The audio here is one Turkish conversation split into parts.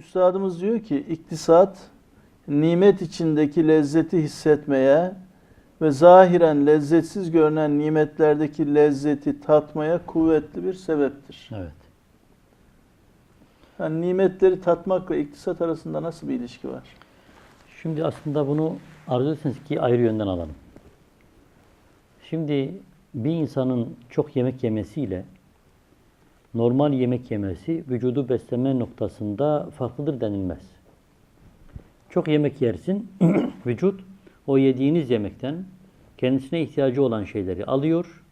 Üstadımız diyor ki iktisat nimet içindeki lezzeti hissetmeye ve zahiren lezzetsiz görünen nimetlerdeki lezzeti tatmaya kuvvetli bir sebeptir. Evet. Yani nimetleri tatmakla iktisat arasında nasıl bir ilişki var? Şimdi aslında bunu arzu ederseniz ki ayrı yönden alalım. Şimdi bir insanın çok yemek yemesiyle normal yemek yemesi vücudu besleme noktasında farklıdır denilmez. Çok yemek yersin, vücut o yediğiniz yemekten kendisine ihtiyacı olan şeyleri alıyor,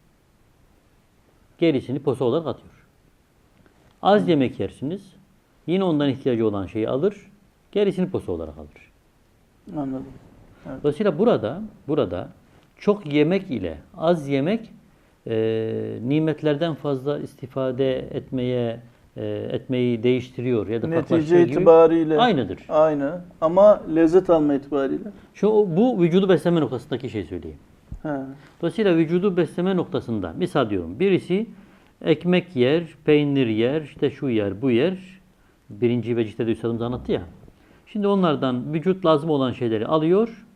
gerisini posa olarak atıyor. Az yemek yersiniz, yine ondan ihtiyacı olan şeyi alır, gerisini posa olarak alır. Anladım. Dolayısıyla burada burada çok yemek ile az yemek e, nimetlerden fazla istifade etmeye e, etmeyi değiştiriyor ya da Netice gibi itibariyle aynıdır. aynı ama lezzet alma itibariyle. Şu bu vücudu besleme noktasındaki şey söyleyeyim. He. Dolayısıyla vücudu besleme noktasında misal diyorum birisi ekmek yer, peynir yer, işte şu yer, bu yer. Birinci vecihte de üstadımız anlattı ya. Şimdi onlardan vücut lazım olan şeyleri alıyor.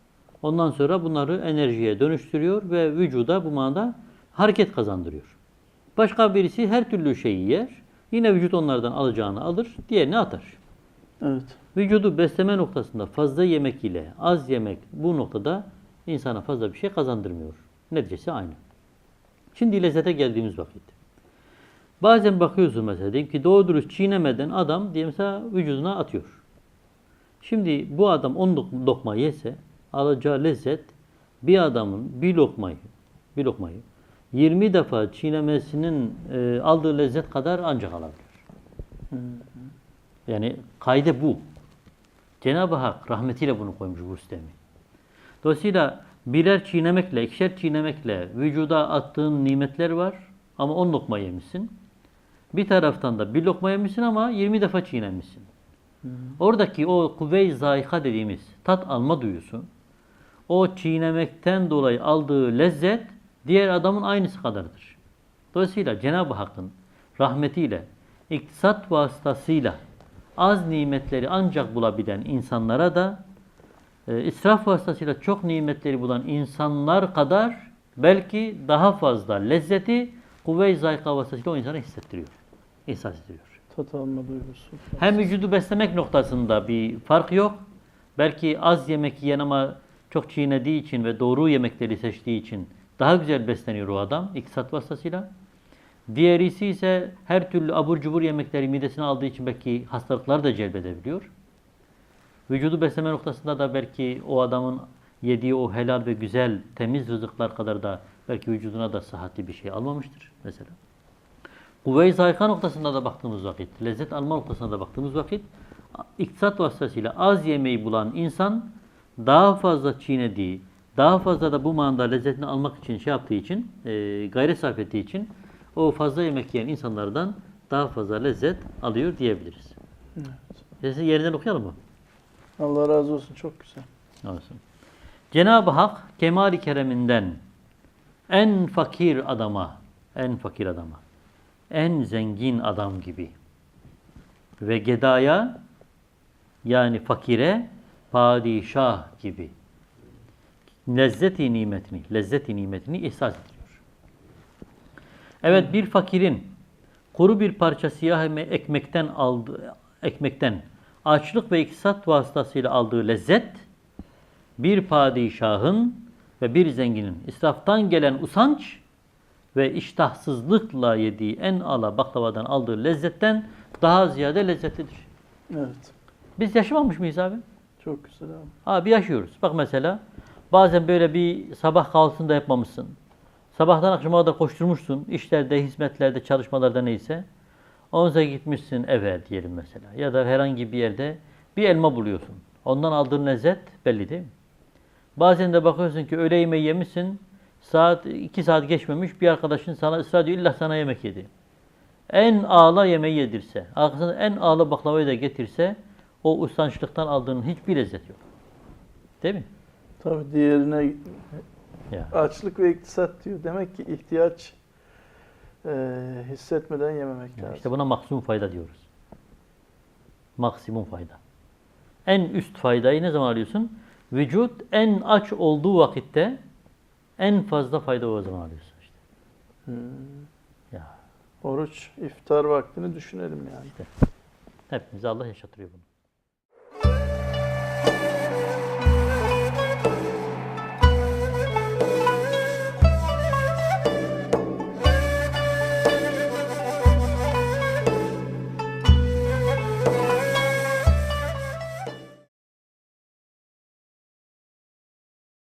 Ondan sonra bunları enerjiye dönüştürüyor ve vücuda bu manada hareket kazandırıyor. Başka birisi her türlü şeyi yer. Yine vücut onlardan alacağını alır, diğerini atar. Evet. Vücudu besleme noktasında fazla yemek ile az yemek bu noktada insana fazla bir şey kazandırmıyor. Neticesi aynı. Şimdi lezzete geldiğimiz vakit. Bazen bakıyorsun mesela diyelim ki doğru dürüst çiğnemeden adam diye mesela vücuduna atıyor. Şimdi bu adam 10 lok- lokma yese alacağı lezzet bir adamın bir lokmayı bir lokmayı 20 defa çiğnemesinin e, aldığı lezzet kadar ancak alabilir. Yani kaide bu. Cenab-ı Hak rahmetiyle bunu koymuş bu sistemi. Dolayısıyla birer çiğnemekle, ikişer çiğnemekle vücuda attığın nimetler var ama 10 lokma yemişsin. Bir taraftan da bir lokma yemişsin ama 20 defa çiğnemişsin. Oradaki o kuvve-i zayika dediğimiz tat alma duyusu, o çiğnemekten dolayı aldığı lezzet diğer adamın aynısı kadardır. Dolayısıyla Cenab-ı Hakk'ın rahmetiyle, iktisat vasıtasıyla az nimetleri ancak bulabilen insanlara da e, israf vasıtasıyla çok nimetleri bulan insanlar kadar belki daha fazla lezzeti kuvve-i zayika vasıtasıyla o insana hissettiriyor. İhsas ettiriyor. Tat alma duygusu. Hem vücudu beslemek noktasında bir fark yok. Belki az yemek yiyen ama çok çiğnediği için ve doğru yemekleri seçtiği için daha güzel besleniyor o adam iktisat vasıtasıyla. Diğerisi ise her türlü abur cubur yemekleri midesine aldığı için belki hastalıklar da celbedebiliyor. Vücudu besleme noktasında da belki o adamın yediği o helal ve güzel temiz rızıklar kadar da belki vücuduna da sıhhatli bir şey almamıştır mesela. Kuvve-i zayika noktasında da baktığımız vakit, lezzet alma noktasına da baktığımız vakit, iktisat vasıtasıyla az yemeği bulan insan daha fazla çiğnediği, daha fazla da bu manada lezzetini almak için şey yaptığı için, e, gayret sarf ettiği için o fazla yemek yiyen insanlardan daha fazla lezzet alıyor diyebiliriz. Evet. Yerinden okuyalım mı? Allah razı olsun çok güzel. Olsun. Cenab-ı Hak kemali kereminden en fakir adama, en fakir adama, en zengin adam gibi ve gedaya yani fakire padişah gibi lezzeti nimetini, lezzeti nimetini ihsas ediyor. Evet bir fakirin kuru bir parça siyah ekmekten aldığı ekmekten açlık ve iktisat vasıtasıyla aldığı lezzet bir padişahın ve bir zenginin israftan gelen usanç ve iştahsızlıkla yediği en ala baklavadan aldığı lezzetten daha ziyade lezzetlidir. Evet. Biz yaşamamış mıyız abi? Çok güzel abi. Abi yaşıyoruz. Bak mesela bazen böyle bir sabah kahvaltısında yapmamışsın. Sabahtan akşama kadar koşturmuşsun. işlerde, hizmetlerde, çalışmalarda neyse. Sonra gitmişsin eve diyelim mesela. Ya da herhangi bir yerde bir elma buluyorsun. Ondan aldığın lezzet belli değil mi? Bazen de bakıyorsun ki öğle yemeği yemişsin. Saat iki saat geçmemiş bir arkadaşın sana ısrar ediyor illa sana yemek yedi. En ağla yemeği yedirse, arkasında en ağla baklavayı da getirse o usançlıktan aldığının hiçbir lezzeti yok. Değil mi? Tabii diğerine Ya. açlık ve iktisat diyor. Demek ki ihtiyaç e, hissetmeden yememek lazım. İşte buna maksum fayda diyoruz. Maksimum fayda. En üst faydayı ne zaman alıyorsun? Vücut en aç olduğu vakitte en fazla fayda o zaman alıyorsun işte. Ya Oruç, iftar vaktini düşünelim yani. hepimize Allah yaşatıyor bunu.